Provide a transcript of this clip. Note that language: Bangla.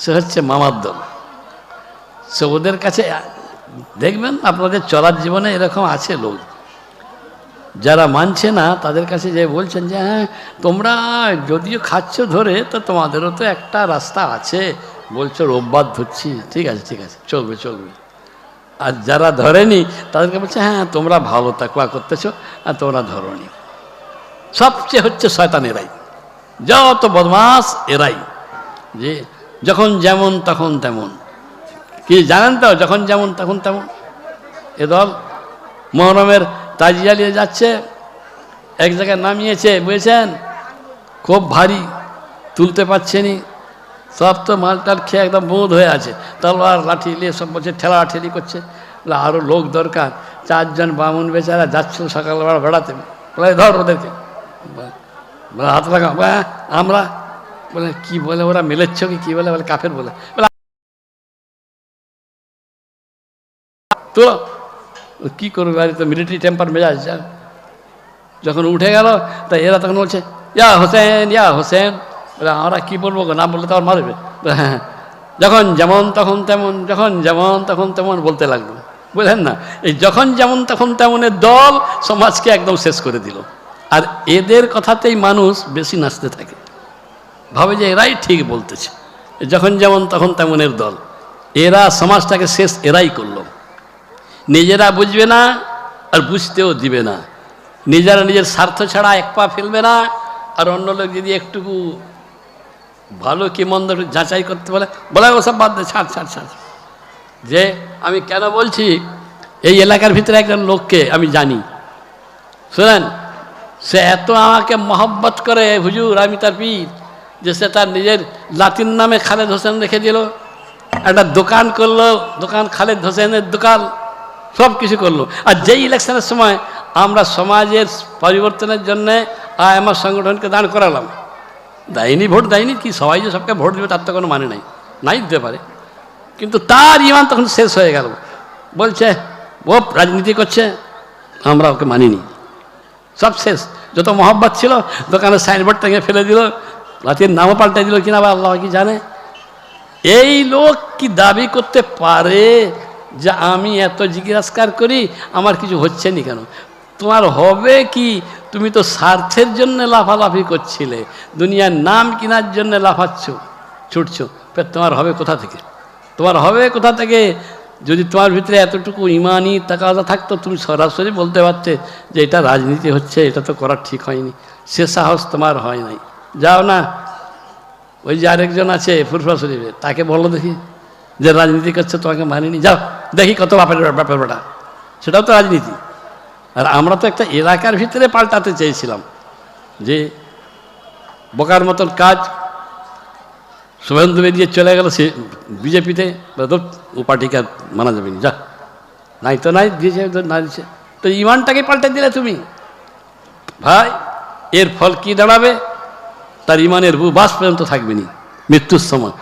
সে হচ্ছে মামার দল। সে ওদের কাছে, দেখবেন আপনাদের চলার জীবনে এরকম আছে লোক। যারা মানছে না, তাদের কাছে যে বলছেন যে হ্যাঁ তোমরা যদিও খাচ্ছ ধরে, তো তোমাদেরও তো একটা রাস্তা আছে। বলছো, রোববার ধরছি। ঠিক আছে ঠিক আছে, চলবে চলবে। আর যারা ধরেনি, তাদেরকে বলছে হ্যাঁ তোমরা ভালো তাকুয়া করতেছো, আর তোমরা ধরনি। সবচেয়ে হচ্ছে শয়তান এরাই যত বদমাস এরাই। যে যখন যেমন তখন তেমন। কি জানেন তো, যখন যেমন তখন তেমন। এ দল মহরমের তাজিয়া নিয়ে যাচ্ছে, এক জায়গায় নামিয়েছে, বুঝেছেন? খুব ভারী, তুলতে পারছে পারছেনি সব তো মালটাল খেয়ে একদম বোধ হয়ে আছে। তলোয়ার, লাঠি নিয়ে সব বলছে, ঠেলা ঠেলি করছে। বলে আরও লোক দরকার। চারজন বামুন বেচারা যাচ্ছিল সকালবেলা বেড়াতে। বলে, ধর ওদেরকে। হাত লাগা বা আমরা বলে কি বলে ওরা? মেলেচ্ছ কি কি বলে? বলে কাফের বলে। তো কি করবে বাড়ি তো মিলিটারি টেম্পার মেজাজ যা। যখন উঠে গেল তা এরা তখন বলছে ইয়া হোসেন ইয়া হোসেন। বলে আমরা কি বলব গো? না বললে তো আর মারবে। বলে, হ্যাঁ। যখন যেমন তখন তেমন যখন যেমন তখন তেমন বলতে লাগল। বুঝলেন না? এই যখন যেমন তখন তেমনের দল সমাজকে একদম শেষ করে দিল। আর এদের কথাতেই মানুষ বেশি নাচতে থাকে। ভাবে যে এরাই ঠিক বলতেছে। যখন যেমন তখন তেমনের দল। এরা সমাজটাকে শেষ এরাই করল। নিজেরা বুঝবে না আর বুঝতেও দিবে না। নিজেরা নিজের স্বার্থ ছাড়া এক পা ফেলবে না আর অন্য লোক যদি একটুকু ভালো কি মন্দ যাচাই করতে বলে বলে ওসব বাদ দে, ছাড় ছাড় ছাড়। যে আমি কেন বলছি, এই এলাকার ভিতরে একজন লোককে আমি জানি। শুনেন, সে এত আমাকে মহব্বত করে, হুজুর, আমি তার পীর। যে সে তার নিজের লাতিন নামে খালেদ হোসেন রেখে দিল। একটা দোকান করল, দোকান খালেদ হোসেনের দোকান, সব কিছু করল। আর যেই ইলেকশনের সময় আমরা সমাজের পরিবর্তনের জন্যে আমার সংগঠনকে দাঁড় করালাম। দেয়নি ভোট, দেয়নি কি? সবাই যে সবকে ভোট দেবে, তার তো কোনো মানে নাই। নাই দিতে পারে। কিন্তু তার ইমান তখন শেষ হয়ে গেল। বলছে, ও রাজনীতি করছে, আমরা ওকে মানিনি। সব শেষ। যত মহব্বত ছিল, দোকানের সাইনবোর্ড থেকে ফেলে দিল। রাতের নামও পাল্টে দিল, কিনা বা আল্লাহ কি জানে? এই লোক কি দাবি করতে পারে যে আমি এত জিজ্ঞাসকার করি, আমার কিছু হচ্ছে নি কেন? তোমার হবে কি, তুমি তো স্বার্থের জন্য লাফালাফি করছিলে, দুনিয়ার নাম কেনার জন্য লাফাচ্ছ, ছুটছো তোমার হবে কোথা থেকে? তোমার হবে কোথা থেকে? যদি তোমার ভিতরে এতটুকু ইমানি তাকাদা থাকতো, তুমি সরাসরি বলতে পারতে যে এটা রাজনীতি হচ্ছে, এটা তো করা ঠিক হয়নি। সে সাহস তোমার হয় নাই। যাও না। ওই যে আরেকজন আছে ফুরফা শরীফে তাকে বলো দেখি যে রাজনীতি করছে, তোমাকে মানিনি। যাও, দেখি কত বাপের ব্যাপার বেটা সেটাও তো রাজনীতি। আর আমরা তো একটা এলাকার ভিতরে পাল্টাতে চেয়েছিলাম যে বোকার মতন কাজ। শুভেন্দু বেরিয়ে চলে গেল, সে বিজেপিতে ও পার্টিকে মানা যাবে যা। নাই তো নাই, দিয়েছে না দিয়েছে। তো ইমানটাকে পাল্টে দিলে তুমি। ভাই, এর ফল কি দাঁড়াবে? তার ইমানের বাস পর্যন্ত থাকবেনি মৃত্যুর সময়।